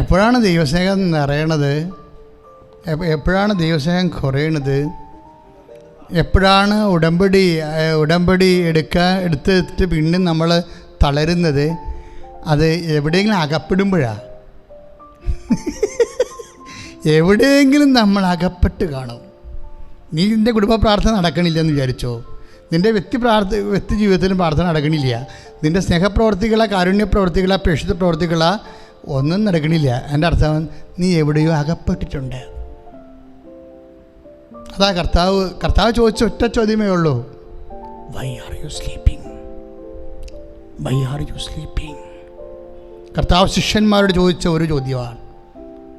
എപ്പോഴാണ് ദൈവസ്നേഹം നിറയണത്? എപ്പോഴാണ് ദൈവസ്നേഹം കുറയണത്? എപ്പോഴാണ് ഉടമ്പടി ഉടമ്പടി എടുക്കാൻ എടുത്തിട്ട് പിന്നെ നമ്മൾ തളരുന്നത്? അത് എവിടെയെങ്കിലും അകപ്പെടുമ്പോഴാണ് എവിടെയെങ്കിലും നമ്മൾ അകപ്പെട്ട് കാണും. നീ നിന്റെ കുടുംബ പ്രാർത്ഥന നടക്കണില്ല എന്ന് വിചാരിച്ചോ? നിന്റെ വ്യക്തി പ്രാർത്ഥ വ്യക്തി ജീവിതത്തിലും പ്രാർത്ഥന നടക്കണില്ല. നിന്റെ സ്നേഹപ്രവർത്തികളാ കാരുണ്യ പ്രവർത്തികളെ പ്രേക്ഷിത ഒന്നും നടക്കണില്ല. എന്റെ അർത്ഥം നീ എവിടെയോ അകപ്പെട്ടിട്ടുണ്ട്. അതാ കർത്താവ് കർത്താവ് ചോദിച്ച ഒറ്റ ചോദ്യമേ ഉള്ളൂ. Why are you sleeping why are you sleeping കർത്താവ് ശിഷ്യന്മാരോട് ചോദിച്ച ഒരു ചോദ്യമാണ്.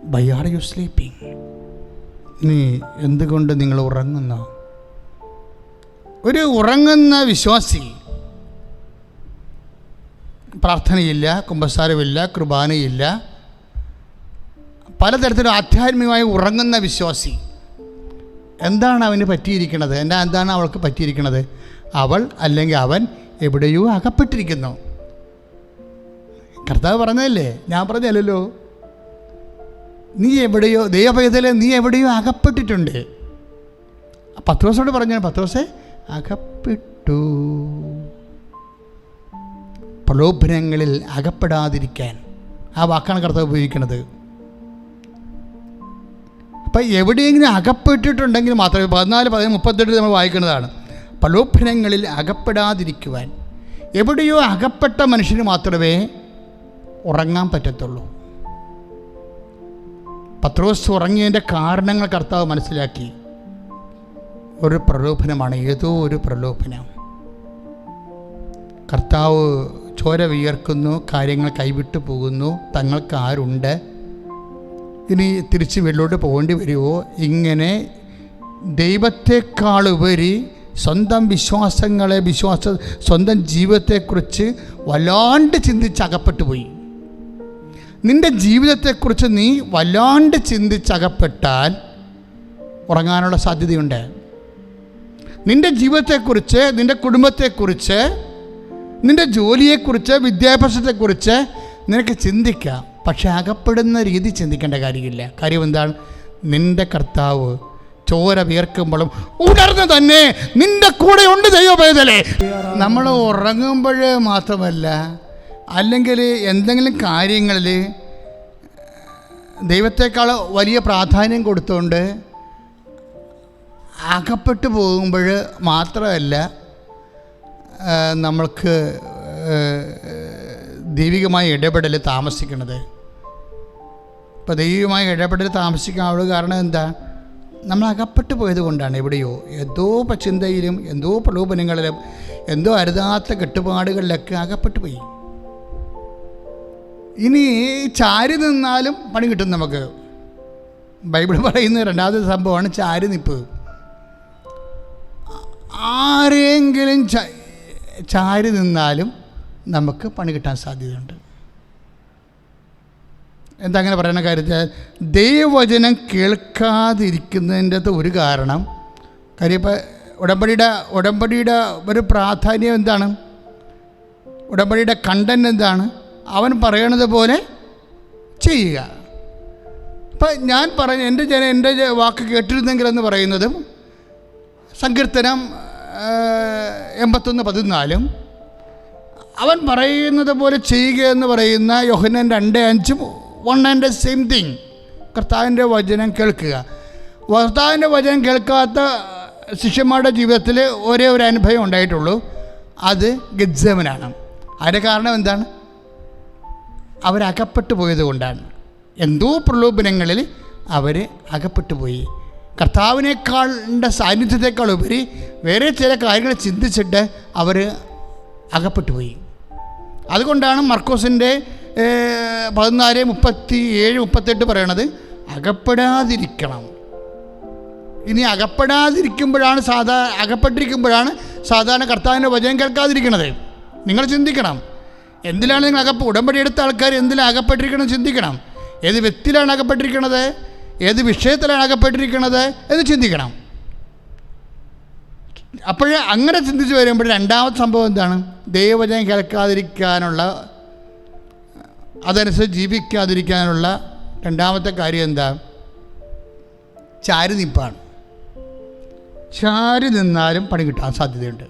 വൈ ആർ യു സ്ലീപ്പിംഗ് നീ എന്തുകൊണ്ട് നിങ്ങൾ ഉറങ്ങുന്നു? ഒരു ഉറങ്ങുന്ന വിശ്വാസി പ്രാർത്ഥനയില്ല കുമ്പസാരമില്ല കുർബാനയില്ല. പലതരത്തിലും ആധ്യാത്മികമായി ഉറങ്ങുന്ന വിശ്വാസി. എന്താണ് അവന് പറ്റിയിരിക്കുന്നത്? എന്നാ എന്താണ് അവൾക്ക് പറ്റിയിരിക്കുന്നത്? അവൾ അല്ലെങ്കിൽ അവൻ എവിടെയോ അകപ്പെട്ടിരിക്കുന്നു. കർത്താവ് പറഞ്ഞതല്ലേ? ഞാൻ പറഞ്ഞല്ലോ നീ എവിടെയോ ദൈവപൈതലെ നീ എവിടെയോ അകപ്പെട്ടിട്ടുണ്ട്. പത്ത് ദിവസോട് പറഞ്ഞു പത്ത് ദിവസം അകപ്പെട്ടു. പ്രലോഭനങ്ങളിൽ അകപ്പെടാതിരിക്കാൻ. ആ വാക്കാണ് കർത്താവ് ഉപയോഗിക്കുന്നത്. അപ്പം എവിടെയെങ്കിലും അകപ്പെട്ടിട്ടുണ്ടെങ്കിൽ മാത്രമേ പതിനാല് പതിനൊന്ന് മുപ്പത്തെട്ട് നമ്മൾ വായിക്കുന്നതാണ്. പ്രലോഭനങ്ങളിൽ അകപ്പെടാതിരിക്കുവാൻ. എവിടെയോ അകപ്പെട്ട മനുഷ്യന് മാത്രമേ ഉറങ്ങാൻ പറ്റത്തുള്ളൂ. പത്രോസ് ഉറങ്ങിയതിന്റെ കാരണങ്ങൾ കർത്താവ് മനസ്സിലാക്കി. ഒരു പ്രലോഭനമാണ് ഏതോ ഒരു പ്രലോഭനം. കർത്താവ് ചോര വിയർക്കുന്നു കാര്യങ്ങൾ കൈവിട്ടു പോകുന്നു തങ്ങൾക്ക് ആരുണ്ട്? ഇനി തിരിച്ച് വെള്ളോട്ട് പോകേണ്ടി വരുമോ ഇങ്ങനെ ദൈവത്തെക്കാളുപരി സ്വന്തം വിശ്വാസങ്ങളെ വിശ്വാസ സ്വന്തം ജീവിതത്തെക്കുറിച്ച് വല്ലാണ്ട് ചിന്തിച്ച് അകപ്പെട്ടു പോയി. നിന്റെ ജീവിതത്തെക്കുറിച്ച് നീ വല്ലാണ്ട് ചിന്തിച്ചകപ്പെട്ടാൽ ഉറങ്ങാനുള്ള സാധ്യതയുണ്ട്. നിന്റെ ജീവിതത്തെക്കുറിച്ച് നിന്റെ കുടുംബത്തെക്കുറിച്ച് നിന്റെ ജോലിയെക്കുറിച്ച് വിദ്യാഭ്യാസത്തെക്കുറിച്ച് നിനക്ക് ചിന്തിക്കാം. പക്ഷെ അകപ്പെടുന്ന രീതി ചിന്തിക്കേണ്ട കാര്യമില്ല. കാര്യം എന്താണ് നിന്റെ കർത്താവ് ചോര വിയർക്കുമ്പോഴും ഉണർന്ന് തന്നെ നിന്റെ കൂടെ ഉണ്ട് ദൈവപേതലേ നമ്മൾ ഉറങ്ങുമ്പോൾ മാത്രമല്ല അല്ലെങ്കിൽ എന്തെങ്കിലും കാര്യങ്ങളിൽ ദൈവത്തെക്കാൾ വലിയ പ്രാധാന്യം കൊടുത്തുകൊണ്ട് അകപ്പെട്ടു പോകുമ്പോൾ മാത്രമല്ല നമ്മൾക്ക് ദൈവികമായ ഇടപെടൽ താമസിക്കുന്നത് ഇപ്പോൾ ദൈവികമായ ഇടപെടൽ താമസിക്കാനുള്ള കാരണം എന്താ? നമ്മൾ അകപ്പെട്ടു പോയത് കൊണ്ടാണ് എവിടെയോ. എന്തോ ചിന്തയിലും എന്തോ പ്രലോഭനങ്ങളിലും എന്തോ അരുതാത്ത കെട്ടുപാടുകളിലൊക്കെ അകപ്പെട്ടു പോയി. ഇനി ചാരി നിന്നാലും പണി കിട്ടും നമുക്ക്. ബൈബിൾ പറയുന്ന രണ്ടാമത്തെ സംഭവമാണ് ചാരി നിപ്പ്. ആരെങ്കിലും ചാരി നിന്നാലും നമുക്ക് പണി കിട്ടാൻ സാധ്യതയുണ്ട്. എന്താ അങ്ങനെ പറയുന്ന കാര്യത്തിൽ ദൈവവചനം കേൾക്കാതിരിക്കുന്നതിന്റെ അത് ഒരു കാരണം കാര്യം ഇപ്പോൾ ഉടമ്പടിയുടെ ഉടമ്പടിയുടെ ഒരു പ്രാധാന്യം എന്താണ്? ഉടമ്പടിയുടെ കണ്ടന്റ് എന്താണ്? അവൻ പറയണത് പോലെ ചെയ്യുക. ഇപ്പം ഞാൻ പറഞ്ഞ എന്റെ ജന എന്റെ വാക്ക് കേട്ടിരുന്നെങ്കിലെന്ന് പറയുന്നതും സങ്കീർത്തനം എൺപത്തൊന്ന് പതിനാലും അവൻ പറയുന്നത് പോലെ ചെയ്യുക എന്ന് പറയുന്ന യോഹനൻ രണ്ട് അഞ്ചും വൺ ആൻഡ് സെയിം തിങ് കർത്താവിന്റെ വചനം കേൾക്കുക. കർത്താവിന്റെ വചനം കേൾക്കാത്ത ശിഷ്യന്മാരുടെ ജീവിതത്തിൽ ഒരേ ഒരു അനുഭവം ഉണ്ടായിട്ടുള്ളൂ. അത് ഗജ്ജമനാണ് അതിന്റെ കാരണം എന്താണ്? അവരകപ്പെട്ടു പോയത് കൊണ്ടാണ് എന്തോ പ്രലോഭനങ്ങളിൽ അവർ അകപ്പെട്ടു പോയി കർത്താവിനേക്കാളിന്റെ സാന്നിധ്യത്തെക്കാൾ ഉപരി വേറെ ചില കാര്യങ്ങൾ ചിന്തിച്ചിട്ട് അവർ അകപ്പെട്ടു പോയി. അതുകൊണ്ടാണ് മർക്കോസിന്റെ പതിനാല് മുപ്പത്തി ഏഴ് മുപ്പത്തെട്ട് പറയണത് അകപ്പെടാതിരിക്കണം. ഇനി അകപ്പെടാതിരിക്കുമ്പോഴാണ് സാധാ അകപ്പെട്ടിരിക്കുമ്പോഴാണ് സാധാരണ കർത്താവിന്റെ വചനം കേൾക്കാതിരിക്കണത്. നിങ്ങൾ ചിന്തിക്കണം. എന്തിലാണ് നിങ്ങൾ അകപ്പ് ഉടമ്പടി എടുത്ത ആൾക്കാർ എന്തിലാണ് അകപ്പെട്ടിരിക്കണം ചിന്തിക്കണം. ഏത് വ്യക്തിയിലാണ് അകപ്പെട്ടിരിക്കണത്? ഏത് വിഷയത്തിലാണ് അകപ്പെട്ടിരിക്കുന്നത് എന്ന് ചിന്തിക്കണം. അപ്പോൾ അങ്ങനെ ചിന്തിച്ച് വരുമ്പോൾ രണ്ടാമത്തെ സംഭവം എന്താണ്? ദൈവവചനം കേൾക്കാതിരിക്കാനുള്ള അതനുസരിച്ച് ജീവിക്കാതിരിക്കാനുള്ള രണ്ടാമത്തെ കാര്യം എന്താ? ചാരി നിപ്പാണ് ചാരി നിന്നാലും പണി കിട്ടാൻ സാധ്യതയുണ്ട്.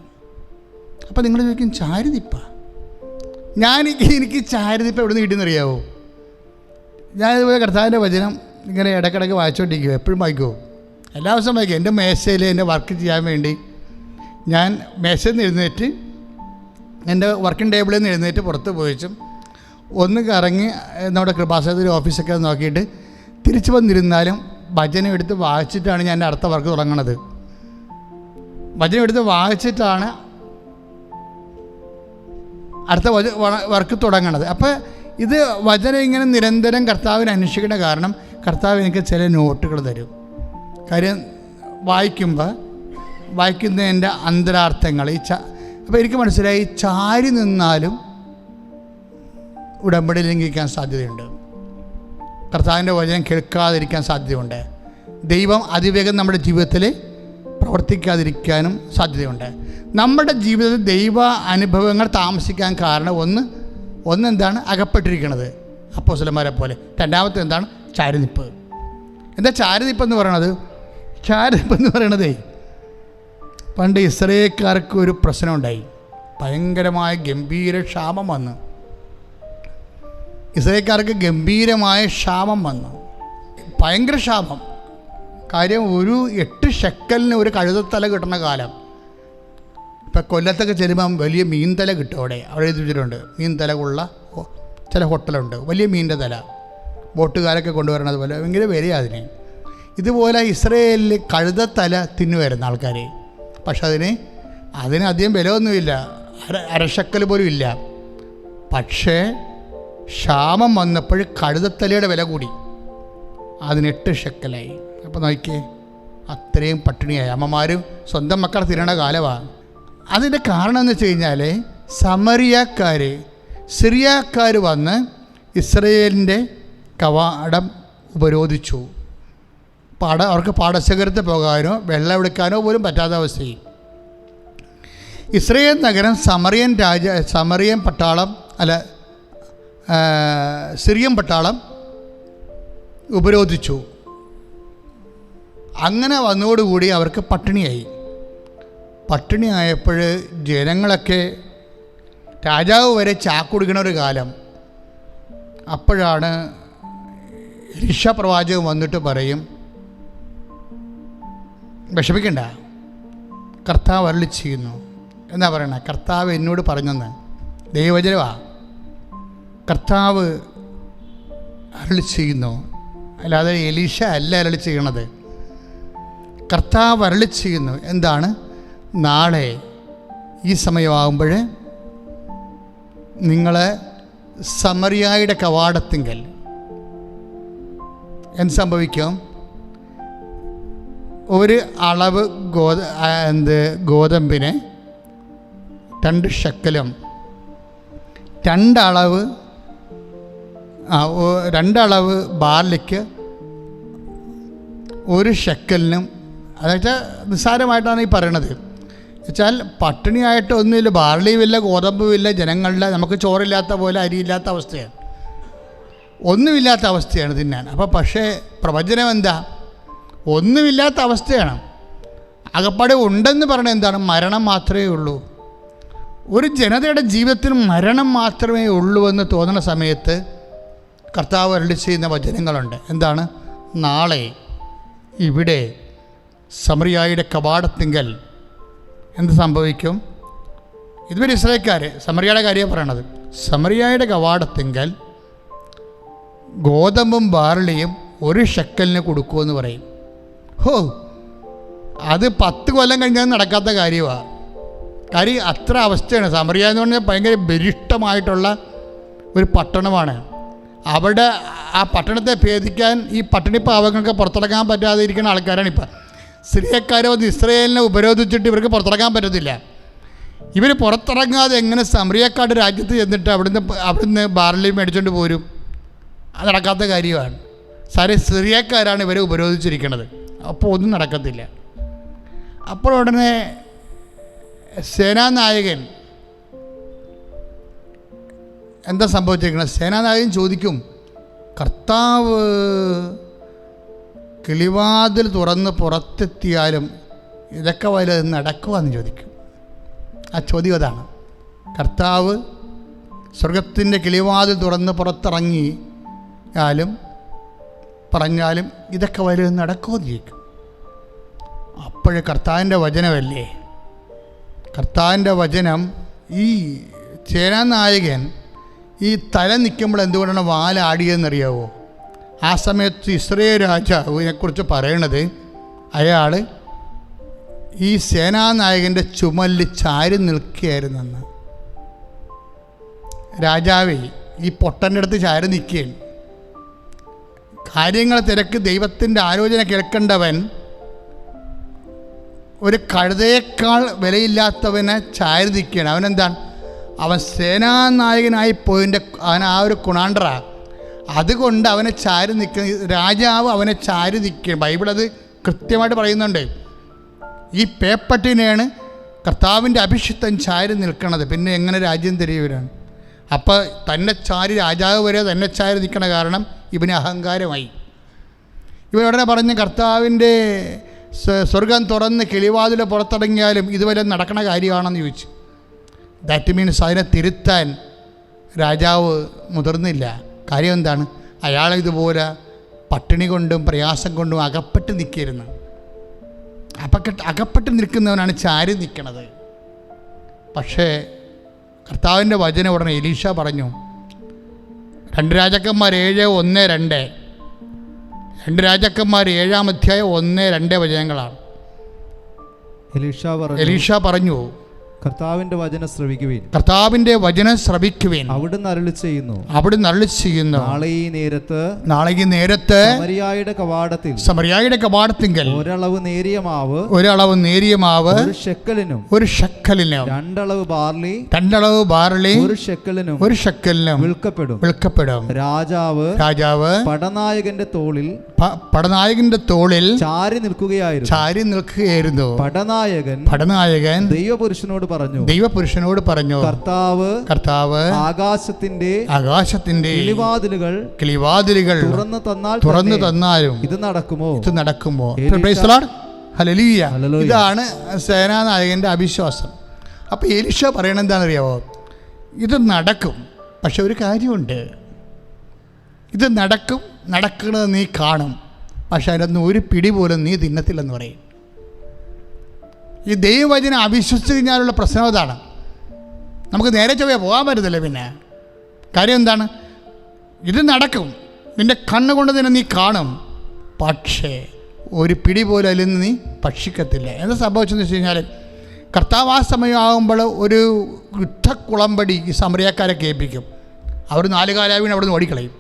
അപ്പോൾ നിങ്ങൾ ചോദിക്കും ചാരി നിപ്പ ഞാൻ എനിക്ക് ചാരി നിപ്പ എവിടെ നിന്ന് കിട്ടിയെന്നറിയാവോ? ഞാനിതുപോലെ കർത്താവിന്റെ വചനം ഇങ്ങനെ ഇടയ്ക്കിടയ്ക്ക് വായിച്ചുകൊണ്ടിരിക്കും എപ്പോഴും വായിക്കുമോ എല്ലാ ദിവസവും വായിക്കും. എന്റെ മേശയിൽ എന്റെ വർക്ക് ചെയ്യാൻ വേണ്ടി ഞാൻ മേശയിൽ നിന്ന് എഴുന്നേറ്റ് എന്റെ വർക്കിംഗ് ടേബിളിൽ നിന്ന് എഴുന്നേറ്റ് പുറത്ത് പോയിച്ചും ഒന്ന് കറങ്ങി നമ്മുടെ കൃപാസനത്തിൽ ഓഫീസൊക്കെ നോക്കിയിട്ട് തിരിച്ചു വന്നിരുന്നാലും ഭജന എടുത്ത് വായിച്ചിട്ടാണ് ഞാൻ എന്റെ അടുത്ത വർക്ക് തുടങ്ങണത്. ഭജന എടുത്ത് വായിച്ചിട്ടാണ് അടുത്ത വർക്ക് തുടങ്ങണത്. അപ്പോൾ ഇത് വചനം ഇങ്ങനെ നിരന്തരം കർത്താവിനെ അന്വേഷിക്കേണ്ട കാരണം കർത്താവ് എനിക്ക് ചില നോട്ടുകൾ തരും. കാര്യം വായിക്കുമ്പോൾ വായിക്കുന്നതിന്റെ അന്തരാർത്ഥങ്ങൾ ഈ ച അപ്പോൾ എനിക്ക് മനസ്സിലായി ചാരി നിന്നാലും ഉടമ്പടി ലംഘിക്കാൻ സാധ്യതയുണ്ട്. കർത്താവിന്റെ വചനം കേൾക്കാതിരിക്കാൻ സാധ്യതയുണ്ട്. ദൈവം അതിവേഗം നമ്മുടെ ജീവിതത്തിൽ പ്രവർത്തിക്കാതിരിക്കാനും സാധ്യതയുണ്ട്. നമ്മുടെ ജീവിതത്തിൽ ദൈവ അനുഭവങ്ങൾ താമസിക്കാൻ കാരണം ഒന്ന് ഒന്ന് എന്താണ് അകപ്പെട്ടിരിക്കുന്നത് അപ്പോസലന്മാരെ പോലെ. രണ്ടാമത്തെ എന്താണ്? ചാരുനിപ്പ്. എന്താ ചാരുതിപ്പ് എന്ന് പറയണത്? ചാരുതിപ്പ് എന്ന് പറയണതേ പണ്ട് ഇസ്രയേൽക്കാർക്ക് ഒരു പ്രശ്നം ഉണ്ടായി ഭയങ്കരമായ ഗംഭീര ക്ഷാമം വന്നു. ഇസ്രയേൽക്കാർക്ക് ഗംഭീരമായ ക്ഷാമം വന്നു. ഭയങ്കര ക്ഷാമം. കാര്യം ഒരു എട്ട് ഷെക്കലിന് ഒരു കഴുതത്തല കിട്ടുന്ന കാലം. ഇപ്പം കൊല്ലത്തൊക്കെ ചെല്ലുമ്പം വലിയ മീൻതല കിട്ടും അവിടെ. അവിടെ എഴുതി വെച്ചിട്ടുണ്ട്. മീൻതല ചില ഹോട്ടലുണ്ട്. വലിയ മീനിന്റെ തല. ബോട്ടുകാരൊക്കെ കൊണ്ടുവരണത് പോലെ ഭയങ്കര വരിക അതിന്. ഇതുപോലെ ഇസ്രയേലിൽ കഴുതത്തല തിന്നുവരുന്ന ആൾക്കാർ പക്ഷെ അതിന് അതിന് അധികം വിലയൊന്നുമില്ല. അര അരശക്കൽ പോലും ഇല്ല. പക്ഷേ ക്ഷാമം വന്നപ്പോൾ കഴുതത്തലയുടെ വില കൂടി. അതിനെട്ട് ഷെക്കലായി അപ്പോൾ നോക്കിയേ അത്രയും പട്ടിണിയായി. അമ്മമാരും സ്വന്തം മക്കളെ തിരണ കാലമാണ് അതിന്റെ കാരണം എന്ന് വെച്ച് കഴിഞ്ഞാൽ സമറിയാക്കാർ സിറിയാക്കാർ വന്ന് ഇസ്രയേലിന്റെ കവാടം ഉപരോധിച്ചു. പാട അവർക്ക് പാടശേഖരത്തിൽ പോകാനോ വെള്ളം എടുക്കാനോ പോലും പറ്റാത്ത അവസ്ഥയിൽ ഇസ്രയേൽ നഗരം സമറിയൻ രാജ സമറിയൻ പട്ടാളം അല്ല സിറിയൻ പട്ടാളം ഉപരോധിച്ചു. അങ്ങനെ വന്നതോടുകൂടി അവർക്ക് പട്ടിണിയായി. പട്ടിണിയായപ്പോൾ ജനങ്ങളൊക്കെ രാജാവ് വരെ ചാക്കുടുക്കണ ഒരു കാലം. അപ്പോഴാണ് ഋഷപ്രവാചകൻ വന്നിട്ട് പറയും വിഷമിക്കണ്ട. കർത്താവ് അരളി ചെയ്യുന്നു. എന്നാ പറയണേ? കർത്താവ് എന്നോട് പറഞ്ഞെന്ന്. ദൈവജനവാ കർത്താവ് അരളി ചെയ്യുന്നു. അല്ലാതെ എലീഷ അല്ല അരളി ചെയ്യണത്. കർത്താവ് അരളി ചെയ്യുന്നു. എന്താണ്? നാളെ ഈ സമയമാകുമ്പോൾ നിങ്ങളെ സമറിയായുടെ കവാടത്തിങ്കൽ എന്ത് സംഭവിക്കും? ഒരു അളവ് ഗോത എന്ത് ഗോതമ്പിന് രണ്ട് ഷക്കലും. രണ്ടളവ് രണ്ടളവ് ബാർലിക്ക് ഒരു ഷക്കലിനും അതായത് നിസ്സാരമായിട്ടാണ് ഈ പറയണത്. വെച്ചാൽ പട്ടിണിയായിട്ട് ഒന്നുമില്ല ബാർലിയുമില്ല ഗോതമ്പുമില്ല ജനങ്ങളുടെ നമുക്ക് ചോറില്ലാത്ത പോലെ അരിയില്ലാത്ത അവസ്ഥയാണ്. ഒന്നുമില്ലാത്ത അവസ്ഥയാണ് തിന്നാൻ. അപ്പോൾ പക്ഷേ പ്രവചനം എന്താ? ഒന്നുമില്ലാത്ത അവസ്ഥയാണ്. അകപ്പാടെ ഉണ്ടെന്ന് പറഞ്ഞ എന്താണ്? മരണം മാത്രമേ ഉള്ളൂ. ഒരു ജനതയുടെ ജീവിതത്തിൽ മരണം മാത്രമേ ഉള്ളൂ എന്ന് തോന്നുന്ന സമയത്ത് കർത്താവ് അരളി ചെയ്യുന്ന വചനങ്ങളുണ്ട്. എന്താണ്? നാളെ ഇവിടെ സമറിയായുടെ കവാടത്തിങ്കൽ എന്ത് സംഭവിക്കും? ഇതുവരെ ഇസ്രയേൽക്കാർ സമറിയയുടെ കാര്യമാണ് പറയണത്. സമറിയായുടെ കവാടത്തിങ്കൽ ഗോതമ്പും ബാർലിയും ഒരു ഷെക്കലിന് കൊടുക്കുമെന്ന് പറയും. ഹോ അത് പത്ത് കൊല്ലം കഴിഞ്ഞാൽ നടക്കാത്ത കാര്യമാണ് കാര്യം അത്ര അവസ്ഥയാണ്. സമറിയ എന്ന് പറഞ്ഞാൽ ഭയങ്കര ബലിഷ്ടമായിട്ടുള്ള ഒരു പട്ടണമാണ്. അവിടെ ആ പട്ടണത്തെ ഭേദിക്കാൻ ഈ പട്ടിണി പാവങ്ങൾക്ക് പുറത്തിറങ്ങാൻ പറ്റാതെ ഇരിക്കുന്ന ആൾക്കാരാണ് ഇപ്പം. സിറിയക്കാരെ വന്ന് ഇസ്രയേലിനെ ഉപരോധിച്ചിട്ട് ഇവർക്ക് പുറത്തിറങ്ങാൻ പറ്റത്തില്ല. ഇവർ പുറത്തിറങ്ങാതെ എങ്ങനെ സമറിയക്കാട് രാജ്യത്ത് ചെന്നിട്ട് അവിടുന്ന് അവിടുന്ന് ബാർലി മേടിച്ചുകൊണ്ട് പോരും? അത് നടക്കാത്ത കാര്യമാണ്. സാറേ സിറിയക്കാരാണ് ഇവരെ ഉപരോധിച്ചിരിക്കുന്നത് അപ്പോൾ ഒന്നും നടക്കത്തില്ല. അപ്പോൾ ഉടനെ സേനാനായകൻ എന്താ സംഭവിച്ചിരിക്കുന്നത് സേനാനായകൻ ചോദിക്കും കർത്താവ് കിളിവാതിൽ തുറന്ന് പുറത്തെത്തിയാലും ഇതൊക്കെ വല നടക്കുവാന്ന് ചോദിക്കും. ആ ചോദ്യം അതാണ്. കർത്താവ് സ്വർഗത്തിന്റെ കിളിവാതിൽ തുറന്ന് പുറത്തിറങ്ങിയാലും പറഞ്ഞാലും ഇതൊക്കെ വലുത് നടക്കുമെന്ന് ചോദിക്കും അപ്പോഴേ കർത്താവിന്റെ വചനമല്ലേ? കർത്താവിന്റെ വചനം ഈ സേനാനായകൻ ഈ തല നിൽക്കുമ്പോൾ എന്തുകൊണ്ടാണ് വാലാടിയതെന്നറിയാവോ ആ സമയത്ത് ഇസ്രയേൽ രാജാവിനെക്കുറിച്ച് പറയണത് അയാൾ ഈ സേനാനായകന്റെ ചുമലിൽ ചാരി നിൽക്കുകയായിരുന്നെന്ന്. രാജാവേ ഈ പൊട്ടന്റെ അടുത്ത് ചാരി നിൽക്കുകയാണ്. കാര്യങ്ങൾ തിരക്ക് ദൈവത്തിന്റെ ആലോചന കേൾക്കേണ്ടവൻ ഒരു കഴുതയേക്കാൾ വിലയില്ലാത്തവനെ ചാരി നിൽക്കുകയാണ് അവനെന്താണ് അവൻ സേനാനായകനായി പോയിന്റെ അവൻ ആ ഒരു കുണാണ്ടറ അതുകൊണ്ട് അവനെ ചാരി നിൽക്കുന്ന രാജാവ് അവനെ ചാരി നിൽക്കുകയാണ് ബൈബിൾ അത് കൃത്യമായിട്ട് പറയുന്നുണ്ട്. ഈ പേപ്പട്ടിനെയാണ് കർത്താവിന്റെ അഭിഷിക്തൻ ചാരി നിൽക്കണത്. പിന്നെ എങ്ങനെ രാജ്യം തിരിയവരാണ് അപ്പോൾ തന്നെ ചാരി രാജാവ് വരെ തന്നെ ചാരി നിൽക്കണ കാരണം ഇവന് അഹങ്കാരമായി. ഇവൻ ഉടനെ പറഞ്ഞ് കർത്താവിന്റെ സ്വ- സ്വർഗം തുറന്ന് കിളിവാതിൽ പുറത്തിറങ്ങിയാലും ഇതുവരെ നടക്കണ കാര്യമാണെന്ന് ചോദിച്ചു. ദാറ്റ് മീൻസ് അതിനെ തിരുത്താൻ രാജാവ് മുതിർന്നില്ല. കാര്യം എന്താണ്? അയാൾ ഇതുപോലെ പട്ടിണി കൊണ്ടും പ്രയാസം കൊണ്ടും അകപ്പെട്ട് നിൽക്കിയിരുന്നു അപ്പക്കെട്ട് അകപ്പെട്ട് നിൽക്കുന്നവനാണ് ചാരി നിൽക്കണത്. പക്ഷേ കർത്താവിന്റെ വചന ഉടനെ എലീഷ പറഞ്ഞു രണ്ട് രാജാക്കന്മാർ ഏഴ് ഒന്ന് രണ്ട്. രണ്ട് രാജാക്കന്മാർ ഏഴാം അധ്യായം ഒന്ന് രണ്ട് വചനങ്ങളാണ്. എലീഷ പറഞ്ഞു. കർത്താവിന്റെ വചനം ശ്രവിക്കുവേൻ. കർത്താവിന്റെ വചനം ശ്രവിക്കുവേൻ. അവിടുന്ന് നരളി ചെയ്യുന്നു. അവിടെ നരളി ചെയ്യുന്നു. നാളെ ഈ നേരത്ത് നാളെ ഈ നേരത്ത് സമരിയായുടെ കവാടത്തിൽ സമരിയായുടെ കവാടത്തിങ്കൽ ഒരളവ് നേരിയ മാവ് ഒരളവ് നേരിയ മാവ് ഒരു ഷെക്കലിനും ഒരു ഷക്കലിനും രണ്ടളവ് ബാർലി രണ്ടളവ് ബാർലി ഒരു ഷെക്കലിനും ഒരു ഷക്കലിനും വിൽക്കപ്പെടും. വിൽക്കപ്പെടും. രാജാവ് രാജാവ് പടനായകന്റെ തോളിൽ പടനായകന്റെ തോളിൽ ചാരി നിൽക്കുകയായിരുന്നു. ചാരി നിൽക്കുകയായിരുന്നു. പടനായകൻ പടനായകൻ ദൈവപുരുഷനോട് പറഞ്ഞു. ദൈവപുരുഷനോട് പറഞ്ഞു കർത്താവ് കർത്താവ് ആകാശത്തിന്റെ ആകാശത്തിന്റെ കിളിവാതിലുകൾ കിളിവാതിലുകൾ തുറന്നു തന്നാൽ തുറന്നു തന്നാലും ഇത് നടക്കുമോ? ഇത് നടക്കുമോ. ഹല്ലേലൂയ. ഇതാണ് സേനാനായകന്റെ അവിശ്വാസം. അപ്പോൾ എലിഷ പറയണ എന്താണെന്നറിയാവോ? ഇത് നടക്കും പക്ഷെ ഒരു കാര്യമുണ്ട്. ഇത് നടക്കും നടക്കുന്നത് നീ കാണും പക്ഷെ അതിനൊന്നും ഒരു പിടി പോലും നീ തിന്നത്തില്ലെന്ന് പറയും. ഈ ദൈവവചനം അവിശ്വസിച്ച് കഴിഞ്ഞാലുള്ള പ്രശ്നം അതാണ്. നമുക്ക് നേരെ ചൊവ്വേ പോകാൻ പറ്റത്തില്ല പിന്നെ. കാര്യം എന്താണ്? ഇത് നടക്കും. നിന്റെ കണ്ണുകൊണ്ട് തന്നെ നീ കാണും. പക്ഷേ ഒരു പിടി പോലും അതിൽ നിന്ന് നീ ഭക്ഷിക്കത്തില്ല. എന്താ സംഭവിച്ചെന്ന് വെച്ച് കഴിഞ്ഞാൽ കർത്താവ് ആ സമയമാകുമ്പോൾ ഒരു യുദ്ധക്കുളമ്പടി ഈ സമരക്കാരെ കേൾപ്പിക്കും. അവർ നാല് കാലാവിന് അവിടെ നിന്ന് ഓടിക്കളയും.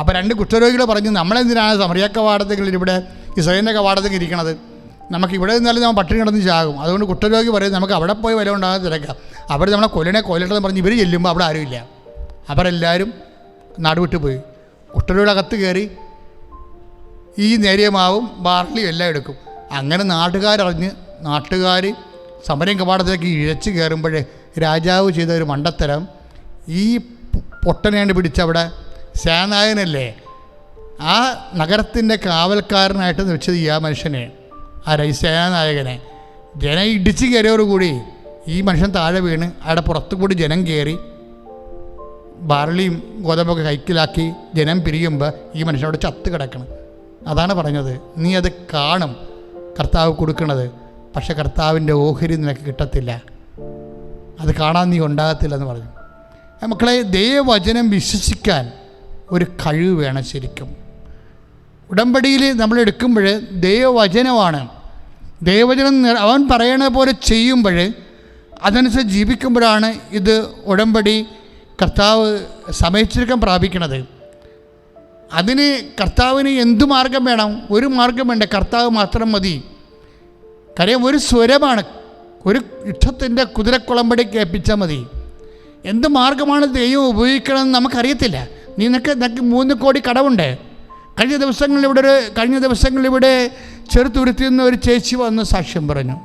അപ്പോൾ രണ്ട് കുഷ്ഠരോഗികൾ പറഞ്ഞു നമ്മളെന്തിനാണ് സമറിയ കവാടത്തിൽ ഇവിടെ ഇസ്രയേലിന്റെ കവാടത്തിൽ ഇരിക്കണത്? നമുക്ക് ഇവിടെ നിന്നാലും നമ്മൾ പട്ടിണി കിടന്ന് ചാകും. അതുകൊണ്ട് കുറ്റരോഗി പറയും നമുക്ക് അവിടെ പോയി വില ഉണ്ടാകാൻ തിരക്കാം. അവിടെ നമ്മളെ കൊല്ലണേ കൊല്ലട്ടെന്ന് പറഞ്ഞ് ഇവർ ചെല്ലുമ്പോൾ അവിടെ ആരുമില്ല. അവരെല്ലാവരും നാടുവിട്ട് പോയി. കുട്ടരോട് അകത്ത് കയറി ഈ നേരിയ മാവും ബാർലിയും എല്ലാം എടുക്കും. അങ്ങനെ നാട്ടുകാരറിഞ്ഞ് നാട്ടുകാർ സമരം കവാടത്തിലേക്ക് ഇഴച്ച് കയറുമ്പോഴേ രാജാവ് ചെയ്ത ഒരു മണ്ടത്തരം ഈ പൊട്ടനെയാണ് പിടിച്ചവിടെ സേനായനല്ലേ ആ നഗരത്തിന്റെ കാവൽക്കാരനായിട്ട് വെച്ചത് ഈ ആ മനുഷ്യനെ. ആ ഈ സേനാനായകനെ ജനം ഇടിച്ച് കയറിയോടുകൂടി ഈ മനുഷ്യൻ താഴെ വീണ് അവിടെ പുറത്തു കൂടി ജനം കയറി ബാർലിയും ഗോതമ്പൊക്കെ കൈക്കിലാക്കി ജനം പിരിയുമ്പോൾ ഈ മനുഷ്യനോട് ചത്ത് കിടക്കണം. അതാണ് പറഞ്ഞത്. നീ അത് കാണും. കർത്താവ് കൊടുക്കണത്. പക്ഷെ കർത്താവിന്റെ ഓഹരി നിനക്ക് കിട്ടത്തില്ല. അത് കാണാൻ നീ ഉണ്ടാകത്തില്ലെന്ന് പറഞ്ഞു. ആ മക്കളെ ദൈവവചനം വിശ്വസിക്കാൻ ഒരു കഴിവ് വേണം ശരിക്കും. ഉടമ്പടിയിൽ നമ്മൾ എടുക്കുമ്പോൾ ദൈവവചനമാണ് നിർ- അവൻ പറയണ പോലെ ചെയ്യുമ്പോൾ അതനുസരിച്ച് ജീവിക്കുമ്പോഴാണ് ഇത് ഉടമ്പടി കർത്താവ് സമയച്ചുരുക്കം പ്രാപിക്കണത്. അതിന് കർത്താവിന് എന്തു മാർഗം വേണം? ഒരു മാർഗം വേണ്ട. കർത്താവ് മാത്രം മതി. കാര്യം ഒരു സ്വരമാണ്. ഒരു യുദ്ധത്തിന്റെ കുതിരക്കുളമ്പടി കേൾപ്പിച്ചാൽ മതി. എന്ത് മാർഗമാണ് ദൈവം ഉപയോഗിക്കണമെന്ന് നമുക്കറിയത്തില്ല. നിനക്ക് നിനക്ക് മൂന്ന് കോടി കടവുണ്ട്. കഴിഞ്ഞ ദിവസങ്ങളിൽ ഇവിടെ ഒരു കഴിഞ്ഞ ദിവസങ്ങളിൽ ഇവിടെ ചെറുത്തുരുത്തിൽ നിന്ന് ഒരു ചേച്ചി വന്ന് സാക്ഷ്യം പറഞ്ഞു.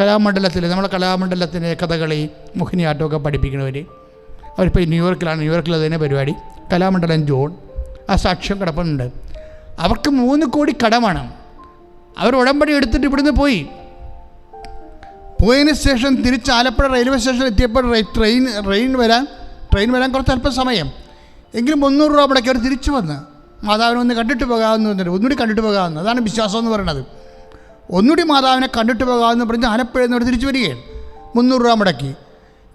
കലാമണ്ഡലത്തിൽ നമ്മളെ കലാമണ്ഡലത്തിന്റെ കഥകളി മോഹിനിയാട്ടമൊക്കെ പഠിപ്പിക്കുന്നവർ അവരിപ്പോൾ ന്യൂയോർക്കിലാണ് ന്യൂയോർക്കിൽ അതുതന്നെ പരിപാടി. കലാമണ്ഡലം ജോൺ ആ സാക്ഷ്യം കിടപ്പുണ്ട്. അവർക്ക് മൂന്ന് കോടി കടമാണ് അവർ ഉടമ്പടി എടുത്തിട്ട് ഇവിടുന്ന് പോയി. പോയതിന് ശേഷം തിരിച്ച് ആലപ്പുഴ റെയിൽവേ സ്റ്റേഷനിൽ എത്തിയപ്പോൾ ട്രെയിൻ ട്രെയിൻ വരാൻ ട്രെയിൻ വരാൻ കുറച്ച് അല്പം സമയം. എങ്കിലും മുന്നൂറ് രൂപ മുടക്കി അവർ തിരിച്ചു വന്ന്. മാതാവിനെ ഒന്ന് കണ്ടിട്ട് പോകാമെന്ന് ഒന്നുകൂടി കണ്ടിട്ട് പോകാമെന്ന് അതാണ് വിശ്വാസം എന്ന് പറയുന്നത്. ഒന്നുകൂടി മാതാവിനെ കണ്ടിട്ട് പോകാമെന്ന് പറഞ്ഞ് ആലപ്പുഴയിൽ നിന്ന് തിരിച്ചു വരികയാണ്. മുന്നൂറ് രൂപ മുടക്കി.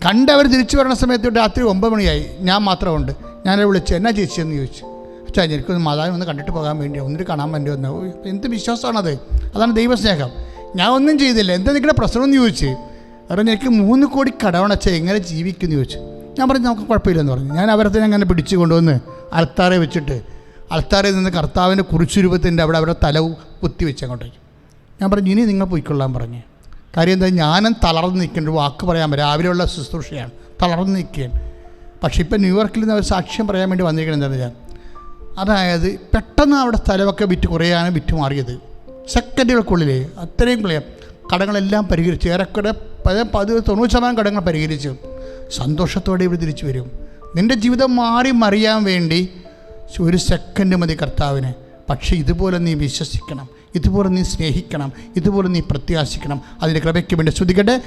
കണ്ടവർ തിരിച്ചു വരുന്ന സമയത്ത് രാത്രി ഒമ്പത് മണിയായി. ഞാൻ മാത്രമുണ്ട്. ഞാനത് വിളിച്ച് എന്നാ ചേച്ചിയെന്ന് ചോദിച്ചു. അച്ഛാ എനിക്കൊന്ന് മാതാവിനെ ഒന്ന് കണ്ടിട്ട് പോകാൻ വേണ്ടി ഒന്നിട്ട് കാണാൻ വേണ്ടി വന്നു? എന്ത് വിശ്വാസമാണത്? അതാണ് ദൈവസ്നേഹം. ഞാൻ ഒന്നും ചെയ്തില്ല. എന്താ നിങ്ങളുടെ പ്രശ്നം എന്ന് ചോദിച്ചു? കാരണം എനിക്ക് മൂന്ന് കോടി കടവണച്ച എങ്ങനെ ജീവിക്കുമെന്ന് ചോദിച്ചു. ഞാൻ പറഞ്ഞു നമുക്ക് കുഴപ്പമില്ലെന്ന് പറഞ്ഞു. ഞാൻ അവരത്തെ അങ്ങനെ പിടിച്ചു കൊണ്ടുവന്ന് അലത്താറെ വെച്ചിട്ട് അൽത്താറയിൽ നിന്ന് കർത്താവിന്റെ കുറിച്ചുരൂപത്തിന്റെ അവിടെ അവരുടെ തല കുത്തി വെച്ച് അങ്ങോട്ടേക്ക് ഞാൻ പറഞ്ഞു ഇനി നിങ്ങൾ പോയിക്കൊള്ളാൻ പറഞ്ഞു. കാര്യം എന്താ? ഞാനും തളർന്ന് നിൽക്കേണ്ട വാക്ക് പറയാൻ പറ്റും രാവിലെയുള്ള ശുശ്രൂഷയാണ്. തളർന്ന് നിൽക്കുകയാണ്. പക്ഷേ ഇപ്പം ന്യൂയോർക്കിൽ നിന്ന് അവർ സാക്ഷ്യം പറയാൻ വേണ്ടി വന്നിരിക്കണം എന്താണ് ഞാൻ അതായത് പെട്ടെന്ന് അവിടെ സ്ഥലമൊക്കെ വിറ്റ് കുറയാണ് വിറ്റ് മാറിയത്. സെക്കൻഡുകൾക്കുള്ളിൽ അത്രയും ക്ലിയർ കടങ്ങളെല്ലാം പരിഹരിച്ചു. ഏറെക്കുറെ പതിവ് പത് തൊണ്ണൂറ് ശതമാനം കടങ്ങൾ പരിഹരിച്ചു. സന്തോഷത്തോടെ ഇവിടെ തിരിച്ചു വരും. നിന്റെ ജീവിതം മാറി മറിയാൻ വേണ്ടി ഒരു സെക്കൻഡ് മതി കർത്താവിന്. പക്ഷേ ഇതുപോലെ നീ വിശ്വസിക്കണം. ഇതുപോലെ നീ സ്നേഹിക്കണം. ഇതുപോലെ നീ പ്രത്യാശിക്കണം. അതിന്റെ കൃപയ്ക്ക് വേണ്ടി ശ്രുതിക്കട്ടെ